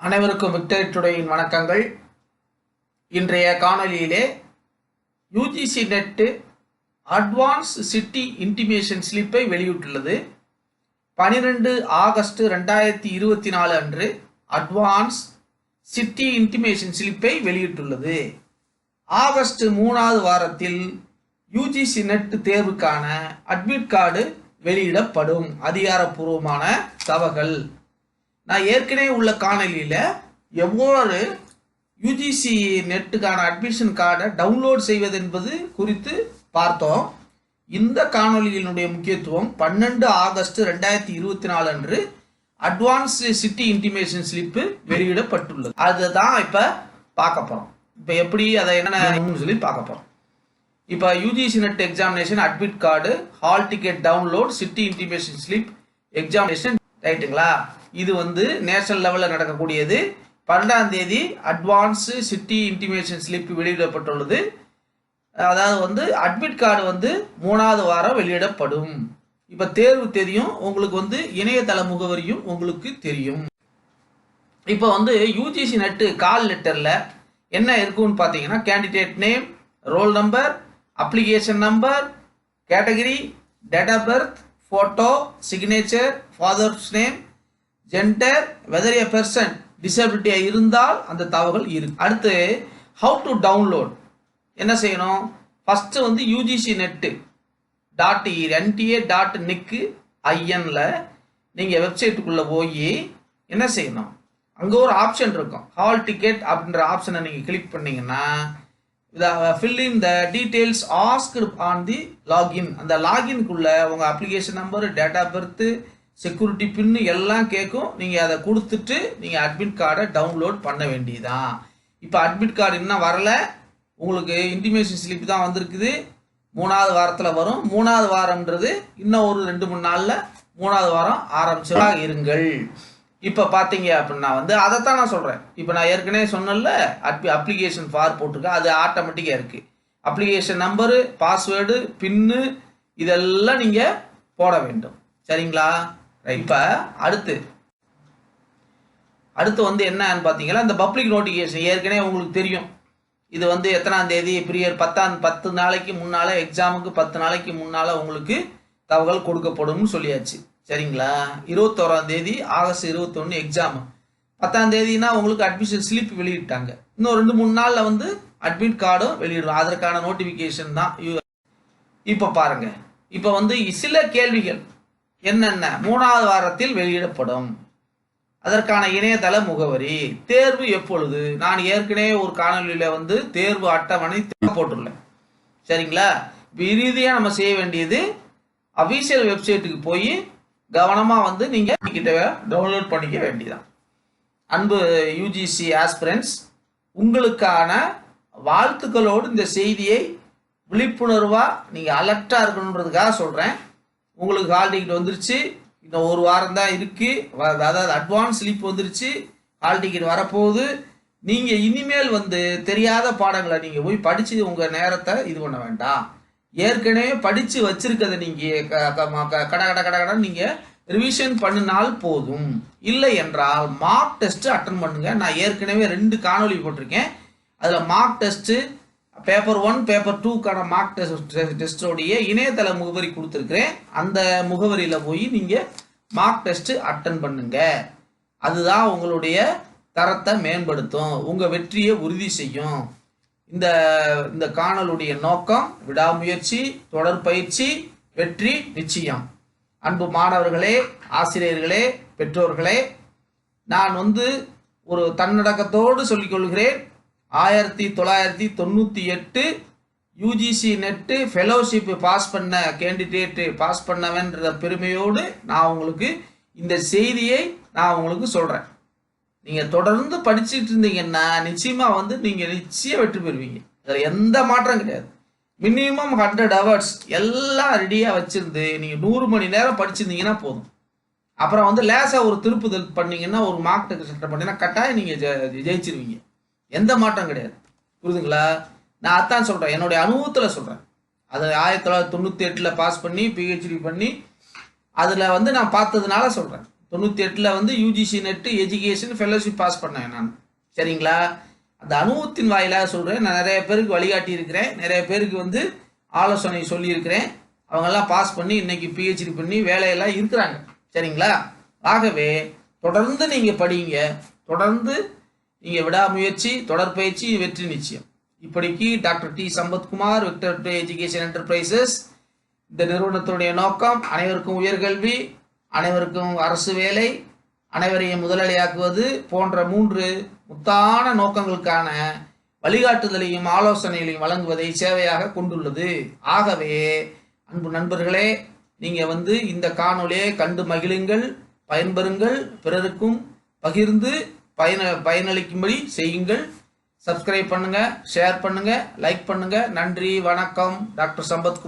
அனைவருக்கும் விக்டரி டுடேயின் வணக்கங்கள். இன்றைய காணொலியிலே UGC NET advance city intimation ஸ்லிப்பை வெளியிட்டுள்ளது. பனிரெண்டு ஆகஸ்ட் ரெண்டாயிரத்தி இருபத்தி நாலு அன்று அட்வான்ஸ் சிட்டி இன்டிமேஷன் ஸ்லிப்பை வெளியிட்டுள்ளது. ஆகஸ்ட் மூணாவது வாரத்தில் யூஜிசி நெட் தேர்வுக்கான அட்மிட் கார்டு வெளியிடப்படும். அதிகாரப்பூர்வமான தகவல் நான் ஏற்கனவே உள்ள காணொலியில் எவ்வாறு யூஜிசி நெட்டுக்கான அட்மிஷன் கார்டை டவுன்லோட் செய்வது என்பது குறித்து பார்த்தோம். இந்த காணொலியினுடைய முக்கியத்துவம் பன்னெண்டு ஆகஸ்ட் ரெண்டாயிரத்தி இருபத்தி நாலு அன்று அட்வான்ஸ் சிட்டி இன்டிமேஷன் ஸ்லிப்பு வெளியிடப்பட்டுள்ளது. அதுதான் இப்போ பார்க்க போகிறோம் இப்போ எப்படி அதை என்னென்னு சொல்லி பார்க்க போகிறோம் இப்போ UGC NET examination admit card hall ticket download city intimation slip examination ரைட்டுங்களா இது வந்து நேஷனல் லெவலில் நடக்கக்கூடியது. பன்னெண்டாம் தேதி அட்வான்ஸு சிட்டி இன்டிமேஷன் ஸ்லிப் வெளியிடப்பட்டுள்ளது. அதாவது வந்து அட்மிட் கார்டு வந்து மூணாவது வாரம் வெளியிடப்படும். இப்போ தேர்வு தெரியும். உங்களுக்கு வந்து இணையதள முகவரியும் உங்களுக்கு தெரியும். இப்போ வந்து யூஜிசி நெட்டு கால் லெட்டரில் என்ன இருக்குன்னு பார்த்தீங்கன்னா candidate name roll number application number category date of birth photo signature father's name gender whether a person டிசபிலிட்டியாக இருந்தால் அந்த தகவல் இருக்கு. அடுத்து ஹவு டு டவுன்லோட் என்ன செய்யணும்? ஃபஸ்ட்டு வந்து UGC net dot NTA dot nic ஐஎனில் நீங்கள் வெப்சைட்டுக்குள்ளே போய் என்ன செய்யணும்? அங்கே ஒரு ஆப்ஷன் இருக்கும். ஹால் டிக்கெட் அப்படின்ற ஆப்ஷனை நீங்கள் கிளிக் பண்ணிங்கன்னா fill in the details asked on the login அந்த லாகின்குள்ளே உங்கள் application number date of birth security pin எல்லாம் கேட்கும் நீங்கள் அதை கொடுத்துட்டு நீங்கள் அட்மிட் கார்டை டவுன்லோட் பண்ண வேண்டியதான் இப்போ அட்மிட் கார்டு இன்னும் வரல. உங்களுக்கு இன்டிமேஷன் ஸ்லிப் தான் வந்திருக்குது. மூணாவது வாரத்தில் வரும். மூணாவது வாரம்ன்றது இன்னும் ஒரு ரெண்டு மூணு நாளில் மூணாவது வாரம் ஆரம்பிச்சதா இருங்கள். இப்போ பார்த்தீங்க அப்படின்னா வந்து அதைத்தான் நான் சொல்கிறேன் இப்போ நான் ஏற்கனவே சொன்னல அட்மி அப்ளிகேஷன் ஃபார் போட்டிருக்கேன். அது ஆட்டோமேட்டிக்காக இருக்குது அப்ளிகேஷன் நம்பரு பாஸ்வேர்டு பின்னு இதெல்லாம் நீங்கள் போட வேண்டும். சரிங்களா? இப்போ அடுத்து. அடுத்து வந்து என்னன்னு பார்த்தீங்கன்னா இந்த பப்ளிக் நோட்டிஃபிகேஷன் ஏற்கனவே உங்களுக்கு தெரியும். இது வந்து எத்தனாம் தேதி? பிரியர் பத்தாம் பத்து நாளைக்கு முன்னால எக்ஸாமுக்கு பத்து நாளைக்கு முன்னால உங்களுக்கு தகவல் கொடுக்கப்படும்னு சொல்லியாச்சு. சரிங்களா? இருபத்தோராம் தேதி ஆகஸ்ட் இருபத்தொன்று எக்ஸாம் பத்தாம் தேதினா உங்களுக்கு அட்மிஷன் ஸ்லிப் வெளியிட்டாங்க. இன்னும் ரெண்டு மூணு நாளில் வந்து அட்மிட் கார்டும் வெளியிடும். அதற்கான நோட்டிஃபிகேஷன் தான். இப்போ பாருங்க. இப்போ வந்து சில கேள்விகள். என்னென்ன? மூணாவது வாரத்தில் வெளியிடப்படும். அதற்கான இணையதள முகவரி. தேர்வு எப்பொழுது? நான் ஏற்கனவே ஒரு காணொலியில் வந்து தேர்வு அட்டவணை போட்டுள்ளேன். சரிங்களா? இப்போ இறுதியாக நம்ம செய்ய வேண்டியது அஃபீஷியல் வெப்சைட்டுக்கு போய் கவனமாக வந்து நீங்கள் கிட்ட டவுன்லோட் பண்ணிக்க வேண்டியதான் அன்பு யூஜிசி ஆஸ்பிரன்ஸ் உங்களுக்கான வாழ்த்துக்களோடு இந்த செய்தியை விழிப்புணர்வாக நீங்கள் அலர்ட்டாக இருக்கணுன்றதுக்காக சொல்கிறேன் உங்களுக்கு ஹால் டிக்கெட் வந்துருச்சு. இன்னும் ஒரு வாரம் தான் இருக்குது அதாவது அட்வான்ஸ் ஸ்லிப் வந்துருச்சு. ஹால் டிக்கெட் வரப்போகுது. நீங்கள் இனிமேல் வந்து தெரியாத பாடங்களை நீங்கள் போய் படித்து உங்கள் நேரத்தை இது பண்ண வேண்டாம். ஏற்கனவே படித்து வச்சிருக்கதை நீங்கள் கட கட கட கடன் நீங்கள் ரிவிஷன் பண்ணினால் போதும். இல்லை என்றால் மார்க் டெஸ்ட்டு அட்டன் பண்ணுங்க. நான் ஏற்கனவே ரெண்டு காணொலி போட்டிருக்கேன். அதில் mark test paper one paper டூக்கான mark test டெஸ்டோடைய இணையதள முகவரி கொடுத்துருக்குறேன். அந்த முகவரியில் போய் நீங்கள் மார்க் டெஸ்ட்டு அட்டன் பண்ணுங்க. அதுதான் உங்களுடைய தரத்தை மேம்படுத்தும். உங்கள் வெற்றியை உறுதி செய்யும். இந்த இந்த காணலுடைய நோக்கம் விடாமுயற்சி தொடர் பயிற்சி வெற்றி நிச்சயம். அன்பு மாணவர்களே ஆசிரியர்களே பெற்றோர்களே நான் வந்து ஒரு தன்னடக்கத்தோடு சொல்லிக்கொள்கிறேன். ஆயிரத்தி தொள்ளாயிரத்தி தொண்ணூற்றி எட்டு யூஜிசி நெட்டு ஃபெலோஷிப்பு பாஸ் பண்ண கேண்டிடேட்டு பாஸ் பண்ணவன்ற பெருமையோடு நான் உங்களுக்கு இந்த செய்தியை நான் உங்களுக்கு சொல்கிறேன் நீங்கள் தொடர்ந்து படிச்சுட்டு இருந்தீங்கன்னா நிச்சயமாக வந்து நீங்கள் நிச்சயம் வெற்றி பெறுவீங்க. அதில் எந்த மாற்றம் கிடையாது. மினிமம் ஹண்ட்ரட் ஹவர்ஸ் எல்லாம் ரெடியாக வச்சுருந்து நீங்கள் நூறு மணி நேரம் படிச்சிருந்தீங்கன்னா போதும். அப்புறம் வந்து லேசாக ஒரு திருப்புதல் பண்ணிங்கன்னா ஒரு மார்க் டெஸ்ட் பண்ணிங்கன்னா கட்டாயம் நீங்கள் ஜெயிச்சிருவீங்க. எந்த மாற்றம் கிடையாது. புரியுதுங்களா? நான் அதான் சொல்கிறேன் என்னுடைய அனுபவத்தில் சொல்கிறேன் அது ஆயிரத்தி தொள்ளாயிரத்தி தொண்ணூற்றி எட்டில் பாஸ் பண்ணி பிஹெச்டி பண்ணி அதில் வந்து நான் பார்த்ததுனால சொல்கிறேன் தொண்ணூற்றி எட்டில் வந்து UGC net education fellowship pass பண்ணேன் நான். சரிங்களா? அந்த அனுபவத்தின் வாயிலாக சொல்கிறேன் நான் நிறைய பேருக்கு வழிகாட்டி இருக்கிறேன். நிறைய பேருக்கு வந்து ஆலோசனை சொல்லியிருக்கிறேன். அவங்கெல்லாம் பாஸ் பண்ணி இன்னைக்கு பிஹெச்டி பண்ணி வேலையெல்லாம் இருக்கிறாங்க. சரிங்களா? ஆகவே தொடர்ந்து நீங்கள் படிங்க. தொடர்ந்து நீங்கள் விடாமுயற்சி தொடர்பயிற்சி வெற்றி நிச்சயம். இப்படிக்கு doctor D. Sampathkumar Victor to education enterprises இந்த நிறுவனத்துடைய நோக்கம் அனைவருக்கும் உயர்கல்வி அனைவருக்கும் அரசு வேலை அனைவரையும் முதலாளியாக்குவது போன்ற மூன்று முத்தான நோக்கங்களுக்கான வழிகாட்டுதலையும் ஆலோசனைகளையும் வழங்குவதை சேவையாக கொண்டுள்ளது. ஆகவே அன்பு நண்பர்களே நீங்கள் வந்து இந்த காணொலியை கண்டு மகிழுங்கள் பயன்பெறுங்கள் பிறருக்கும் பகிர்ந்து பயன பயனளிக்கும்படி செய்யுங்கள். சப்ஸ்கிரைப் பண்ணுங்கள் ஷேர் பண்ணுங்கள் லைக் பண்ணுங்கள் நன்றி வணக்கம். டாக்டர் சம்பத்